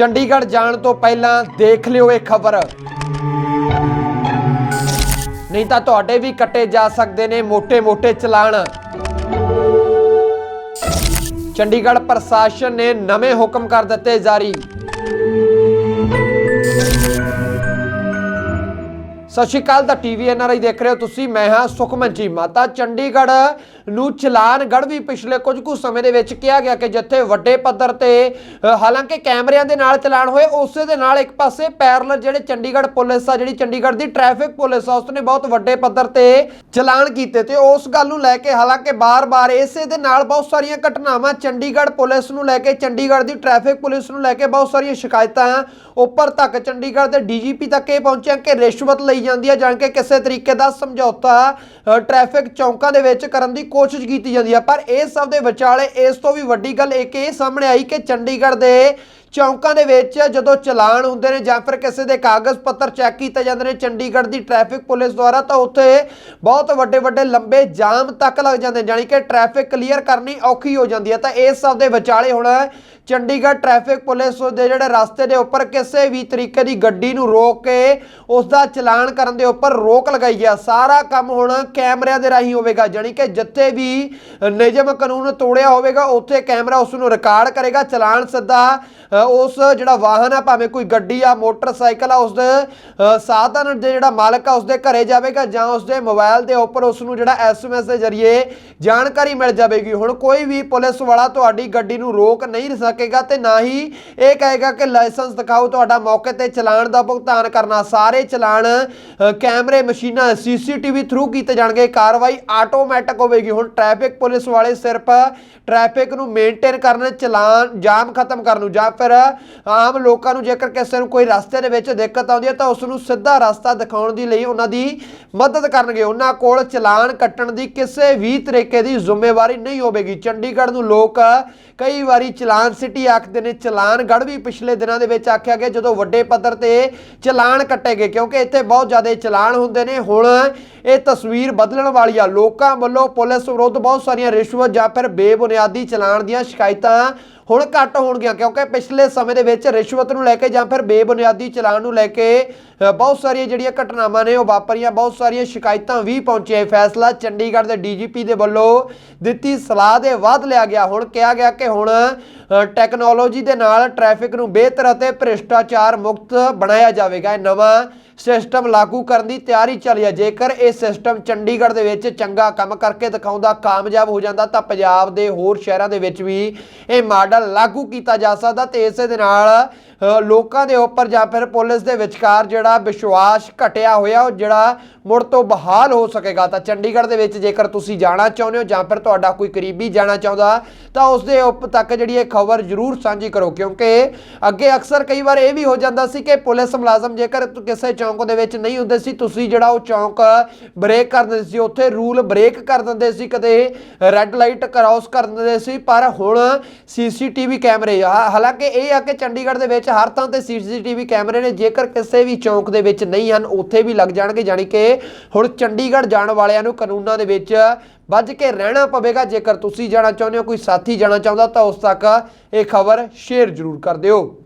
ਚੰਡੀਗੜ੍ਹ ਜਾਣ ਤੋਂ ਪਹਿਲਾਂ ਦੇਖ ਲਿਓ ਇਹ ਖਬਰ। ਨਹੀਂ ਤਾਂ ਤੁਹਾਡੇ ਵੀ ਕੱਟੇ ਜਾ ਸਕਦੇ ਨੇ ਮੋٹے-ਮੋٹے ਚਲਾਨ। ਚੰਡੀਗੜ੍ਹ ਪ੍ਰਸ਼ਾਸਨ ਨੇ ਨਵੇਂ ਹੁਕਮ ਕਰ ਦਿੱਤੇ ਜਾਰੀ। ਸਤਿ ਸ਼੍ਰੀ ਅਕਾਲ ਦਾ ਟੀਵੀ ਐਨਆਰਆਈ ਦੇਖ ਰਹੇ ਹੋ ਤੁਸੀਂ। ਮੈਂ ਹਾਂ ਸੁਖਮਨ ਚੀਮਾ ਤਾਂ ਚੰਡੀਗੜ੍ਹ ਨੂੰ ਚਲਾਨਗੜ੍ਹ ਵੀ ਪਿਛਲੇ ਕੁਝ ਕੁ ਸਮੇਂ ਦੇ ਵਿੱਚ ਕਿਹਾ ਗਿਆ ਕਿ ਜਿੱਥੇ ਵੱਡੇ ਪੱਧਰ ਤੇ ਹਾਲਾਂਕਿ ਕੈਮਰਿਆਂ ਦੇ ਨਾਲ ਚਲਾਨ ਹੋਏ, ਉਸੇ ਦੇ ਨਾਲ ਇੱਕ ਪਾਸੇ ਪੈਰਲਲ ਜਿਹੜੇ ਚੰਡੀਗੜ੍ਹ ਪੁਲਿਸ ਆ, ਜਿਹੜੀ ਚੰਡੀਗੜ੍ਹ ਦੀ ਟ੍ਰੈਫਿਕ ਪੁਲਿਸ ਆ, ਉਸਨੇ ਬਹੁਤ ਵੱਡੇ ਪੱਧਰ ਤੇ ਚਲਾਨ ਕੀਤੇ ਤੇ ਉਸ ਗੱਲ ਨੂੰ ਲੈ ਕੇ ਹਾਲਾਂਕਿ ਬਾਰ-ਬਾਰ ਇਸੇ ਦੇ ਨਾਲ ਬਹੁਤ ਸਾਰੀਆਂ ਘਟਨਾਵਾਂ ਚੰਡੀਗੜ੍ਹ ਪੁਲਿਸ ਨੂੰ ਲੈ ਕੇ, ਚੰਡੀਗੜ੍ਹ ਦੀ ਟ੍ਰੈਫਿਕ ਪੁਲਿਸ ਨੂੰ ਲੈ ਕੇ ਬਹੁਤ ਸਾਰੀਆਂ ਸ਼ਿਕਾਇਤਾਂ ਉੱਪਰ ਤੱਕ ਚੰਡੀਗੜ੍ਹ ਦੇ ਡੀਜੀਪੀ ਤੱਕ ਇਹ ਪਹੁੰਚਿਆ ਕਿ ਰਿਸ਼ਵਤ ਲਈ ਜਾਂਦੀ ਹੈ, ਜਾਣ ਕੇ ਕਿਸੇ ਤਰੀਕੇ ਦਾ ਸਮਝੌਤਾ ਟ੍ਰੈਫਿਕ ਚੌਂਕਾਂ ਦੇ ਵਿੱਚ ਕਰਨ ਦੀ ਕੋਸ਼ਿਸ਼ ਕੀਤੀ ਜਾਂਦੀ ਹੈ। ਪਰ ਇਹ ਸਭ ਦੇ ਵਿਚਾਲੇ ਇਸ ਤੋਂ ਵੀ ਵੱਡੀ ਗੱਲ ਇੱਕ ਇਹ ਸਾਹਮਣੇ ਆਈ ਕਿ ਚੰਡੀਗੜ੍ਹ ਦੇ ਚੌਂਕਾਂ ਦੇ ਵਿੱਚ ਜਦੋਂ ਚਲਾਨ ਹੁੰਦੇ ਨੇ ਜਾਂ ਫਿਰ ਕਿਸੇ ਦੇ ਕਾਗਜ਼ ਪੱਤਰ ਚੈੱਕ ਕੀਤੇ ਜਾਂਦੇ ਨੇ ਚੰਡੀਗੜ੍ਹ ਦੀ ਟ੍ਰੈਫਿਕ ਪੁਲਿਸ ਦੁਆਰਾ, ਤਾਂ ਉੱਥੇ ਬਹੁਤ ਵੱਡੇ ਵੱਡੇ ਲੰਬੇ ਜਾਮ ਤੱਕ ਲੱਗ ਜਾਂਦੇ ਨੇ, ਜਾਣੀ ਕਿ ਟ੍ਰੈਫਿਕ ਕਲੀਅਰ ਕਰਨੀ ਔਖੀ ਹੋ ਜਾਂਦੀ ਹੈ। ਤਾਂ ਇਸ ਸਭ ਦੇ ਵਿਚਾਲੇ ਹੁਣ ਚੰਡੀਗੜ੍ਹ ਟ੍ਰੈਫਿਕ ਪੁਲਿਸ ਦੇ ਜਿਹੜੇ ਰਸਤੇ ਦੇ ਉੱਪਰ ਕਿਸੇ ਵੀ ਤਰੀਕੇ ਦੀ ਗੱਡੀ ਨੂੰ ਰੋਕ ਕੇ ਉਸ ਦਾ ਚਲਾਨ ਕਰਨ ਦੇ ਉੱਪਰ ਰੋਕ ਲਗਾਈ ਹੈ ਸਾਰਾ ਕੰਮ ਹੁਣ ਕੈਮਰਿਆਂ ਦੇ ਰਾਹੀਂ ਹੋਵੇਗਾ, ਜਾਣੀ ਕਿ ਜਿੱਥੇ ਵੀ ਨਿਯਮ ਕਾਨੂੰਨ ਤੋੜਿਆ ਹੋਵੇਗਾ, ਉੱਥੇ ਕੈਮਰਾ ਉਸ ਨੂੰ ਰਿਕਾਰਡ ਕਰੇਗਾ। ਚਲਾਨ ਸਿੱਧਾ ਉਸ ਜਿਹੜਾ ਵਾਹਨ ਆ, ਭਾਵੇਂ ਕੋਈ ਗੱਡੀ ਆ, ਮੋਟਰਸਾਈਕਲ ਆ ਉਸ ਦੇ ਸਾਧਨ ਦੇ ਜਿਹੜਾ ਮਾਲਕ ਆ ਉਸ ਦੇ ਘਰੇ ਜਾਵੇਗਾ ਜਾਂ ਉਸ ਦੇ ਮੋਬਾਈਲ ਦੇ ਉੱਪਰ ਉਸ ਨੂੰ ਜਿਹੜਾ ਐਸਐਮਐਸ ਦੇ ਜ਼ਰੀਏ ਜਾਣਕਾਰੀ ਮਿਲ ਜਾਵੇਗੀ। ਹੁਣ ਕੋਈ ਵੀ ਪੁਲਿਸ ਵਾਲਾ ਤੁਹਾਡੀ ਗੱਡੀ ਨੂੰ ਰੋਕ ਨਹੀਂ ਸਕੇ ਸਕੇਗਾ ਤੇ ਨਾ ਹੀ ਇਹ ਕਹੇਗਾ ਕਿ ਲਾਇਸੈਂਸ ਦਿਖਾਓ ਤੁਹਾਡਾ ਮੌਕੇ ਤੇ ਚਲਾਨ ਦਾ ਭੁਗਤਾਨ ਕਰਨਾ। ਸਾਰੇ ਚਲਾਨ ਕੈਮਰੇ, ਮਸ਼ੀਨਾਂ ਸੀਸੀਟੀਵੀ ਥਰੂ ਕੀਤੇ ਜਾਣਗੇ। ਕਾਰਵਾਈ ਆਟੋਮੈਟਿਕ ਹੋਵੇਗੀ। ਹੁਣ ਟ੍ਰੈਫਿਕ ਪੁਲਿਸ ਵਾਲੇ ਸਿਰਫ ਟ੍ਰੈਫਿਕ ਨੂੰ ਮੇਨਟੇਨ ਕਰਨ, ਚਲਾਨ, ਜਾਮ ਖਤਮ ਕਰਨ ਨੂੰ ਜਾਂ ਫਿਰ ਆਮ ਲੋਕਾਂ ਨੂੰ ਜੇਕਰ ਕਿਸੇ ਨੂੰ ਕੋਈ ਰਸਤੇ ਦੇ ਵਿੱਚ ਦਿੱਕਤ ਆਉਂਦੀ ਹੈ ਤਾਂ ਉਸ ਨੂੰ ਸਿੱਧਾ ਰਸਤਾ ਦਿਖਾਉਣ ਦੀ ਲਈ ਉਹਨਾਂ ਦੀ ਮਦਦ ਕਰਨਗੇ। ਉਹਨਾਂ ਕੋਲ ਚਲਾਨ ਕੱਟਣ ਦੀ ਕਿਸੇ ਵੀ ਤਰੀਕੇ ਦੀ ਜ਼ਿੰਮੇਵਾਰੀ ਨਹੀਂ ਹੋਵੇਗੀ। ਚੰਡੀਗੜ੍ਹ ਨੂੰ ਲੋਕ ਕਈ ਵਾਰੀ ਚਲਾਨ ਸਿਟੀ ਆਖਦੇ ਨੇ ਚਲਾਨ ਵੀ ਪਿਛਲੇ ਦਿਨਾਂ ਦੇ ਵਿੱਚ ਆਖਿਆ ਗਿਆ, ਜਦੋਂ ਵੱਡੇ ਪੱਧਰ ਤੇ ਚਲਾਨ ਕੱਟੇ ਗਏ, ਕਿਉਂਕਿ ਇੱਥੇ ਬਹੁਤ ਜ਼ਿਆਦਾ ਚਲਾਨ ਹੁੰਦੇ ਨੇ। ਹੁਣ ਇਹ ਤਸਵੀਰ ਬਦਲਣ ਵਾਲੀ ਆ ਲੋਕਾਂ ਵੱਲੋਂ ਪੁਲਿਸ ਵਿਰੁੱਧ ਬਹੁਤ ਸਾਰੀਆਂ ਰਿਸ਼ਵਤ ਜਾਂ ਫਿਰ ਬੇਬੁਨਿਆਦੀ ਚਲਾਨ ਦੀਆਂ ਸ਼ਿਕਾਇਤਾਂ ਹੁਣ ਘੱਟ ਹੋਣਗੀਆਂ, ਕਿਉਂਕਿ ਪਿਛਲੇ ਸਮੇਂ ਦੇ ਵਿੱਚ ਰਿਸ਼ਵਤ ਨੂੰ ਲੈ ਕੇ ਜਾਂ ਫਿਰ ਬੇਬੁਨਿਆਦੀ ਚਲਾਨ ਨੂੰ ਲੈ ਕੇ ਬਹੁਤ ਸਾਰੀਆਂ ਜਿਹੜੀਆਂ ਘਟਨਾਵਾਂ ਨੇ ਉਹ ਵਾਪਰੀਆਂ, ਬਹੁਤ ਸਾਰੀਆਂ ਸ਼ਿਕਾਇਤਾਂ ਵੀ ਪਹੁੰਚੀਆਂ। ਇਹ ਫੈਸਲਾ ਚੰਡੀਗੜ੍ਹ ਦੇ ਡੀਜੀਪੀ ਦੇ ਵੱਲੋਂ ਦਿੱਤੀ ਸਲਾਹ ਦੇ ਬਾਅਦ ਲਿਆ ਗਿਆ। ਹੁਣ ਕਿਹਾ ਗਿਆ ਕਿ ਹੁਣ ਟੈਕਨੋਲੋਜੀ ਦੇ ਨਾਲ ਟ੍ਰੈਫਿਕ ਨੂੰ ਬਿਹਤਰ ਅਤੇ ਭ੍ਰਿਸ਼ਟਾਚਾਰ ਮੁਕਤ ਬਣਾਇਆ ਜਾਵੇਗਾ। ਇਹ ਨਵਾਂ ਸਿਸਟਮ ਲਾਗੂ ਕਰਨ ਦੀ ਤਿਆਰੀ ਚੱਲੀ ਹੈ। ਜੇਕਰ ਇਹ ਸਿਸਟਮ ਚੰਡੀਗੜ੍ਹ ਦੇ ਵਿੱਚ ਚੰਗਾ ਕੰਮ ਕਰਕੇ ਦਿਖਾਉਂਦਾ, ਕਾਮਯਾਬ ਹੋ ਜਾਂਦਾ, ਤਾਂ ਪੰਜਾਬ ਦੇ ਹੋਰ ਸ਼ਹਿਰਾਂ ਦੇ ਵਿੱਚ ਵੀ ਇਹ ਮਾਡਲ ਲਾਗੂ ਕੀਤਾ ਜਾ ਸਕਦਾ ਤੇ ਇਸੇ ਦੇ ਨਾਲ ਲੋਕਾਂ ਦੇ ਉੱਪਰ ਜਾਂ ਫਿਰ ਪੁਲਿਸ ਦੇ ਵਿਚਕਾਰ ਜਿਹੜਾ ਵਿਸ਼ਵਾਸ ਘਟਿਆ ਹੋਇਆ, ਉਹ ਜਿਹੜਾ ਮੁੜ ਤੋਂ ਬਹਾਲ ਹੋ ਸਕੇਗਾ। ਤਾਂ ਚੰਡੀਗੜ੍ਹ ਦੇ ਵਿੱਚ ਜੇਕਰ ਤੁਸੀਂ ਜਾਣਾ ਚਾਹੁੰਦੇ ਹੋ ਜਾਂ ਫਿਰ ਤੁਹਾਡਾ ਕੋਈ ਕਰੀਬੀ ਜਾਣਾ ਚਾਹੁੰਦਾ, ਤਾਂ ਉਸ ਦੇ ਉੱਪ ਤੱਕ ਜਿਹੜੀ ਇਹ ਖਬਰ ਜ਼ਰੂਰ ਸਾਂਝੀ ਕਰੋ। ਕਿਉਂਕਿ ਅੱਗੇ ਅਕਸਰ ਕਈ ਵਾਰ ਇਹ ਵੀ ਹੋ ਜਾਂਦਾ ਸੀ ਕਿ ਪੁਲਿਸ ਮੁਲਾਜ਼ਮ ਜੇਕਰ ਕਿਸੇ ਚੌਂਕ ਦੇ ਵਿੱਚ ਨਹੀਂ ਹੁੰਦੇ ਸੀ, ਤੁਸੀਂ ਜਿਹੜਾ ਉਹ ਚੌਂਕ ਬ੍ਰੇਕ ਕਰ ਦਿੰਦੇ ਸੀ, ਉੱਥੇ ਰੂਲ ਬ੍ਰੇਕ ਕਰ ਦਿੰਦੇ ਸੀ, ਕਦੇ ਰੈੱਡ ਲਾਈਟ ਕ੍ਰਾਸ ਕਰ ਦਿੰਦੇ ਸੀ, ਪਰ ਹੁਣ ਸੀਸੀਟੀਵੀ ਕੈਮਰੇ ਹਾਲਾਂਕਿ ਇਹ ਆ ਕਿ ਚੰਡੀਗੜ੍ਹ ਦੇ ਵਿੱਚ ਹਰ ਥਾਂ ਤੇ ਸੀਸੀਟੀਵੀ ਕੈਮਰੇ ਨੇ, ਜੇਕਰ ਕਿਸੇ ਵੀ ਚੌਂਕ ਦੇ ਵਿੱਚ ਨਹੀਂ ਹਨ, ਉੱਥੇ ਵੀ ਲੱਗ ਜਾਣਗੇ, ਜਾਣੀ ਕਿ ਹੁਣ ਚੰਡੀਗੜ੍ਹ ਜਾਣ ਵਾਲਿਆਂ ਨੂੰ ਕਾਨੂੰਨਾਂ ਦੇ ਵਿੱਚ ਵੱਜ ਕੇ ਰਹਿਣਾ ਪਵੇਗਾ। ਜੇਕਰ ਤੁਸੀਂ ਜਾਣਾ ਚਾਹੁੰਦੇ ਹੋ, ਕੋਈ ਸਾਥੀ ਜਾਣਾ ਚਾਹੁੰਦਾ ਤਾਂ ਉਸ ਤੱਕ ਇਹ ਖਬਰ ਸ਼ੇਅਰ ਜ਼ਰੂਰ ਕਰ ਦਿਓ।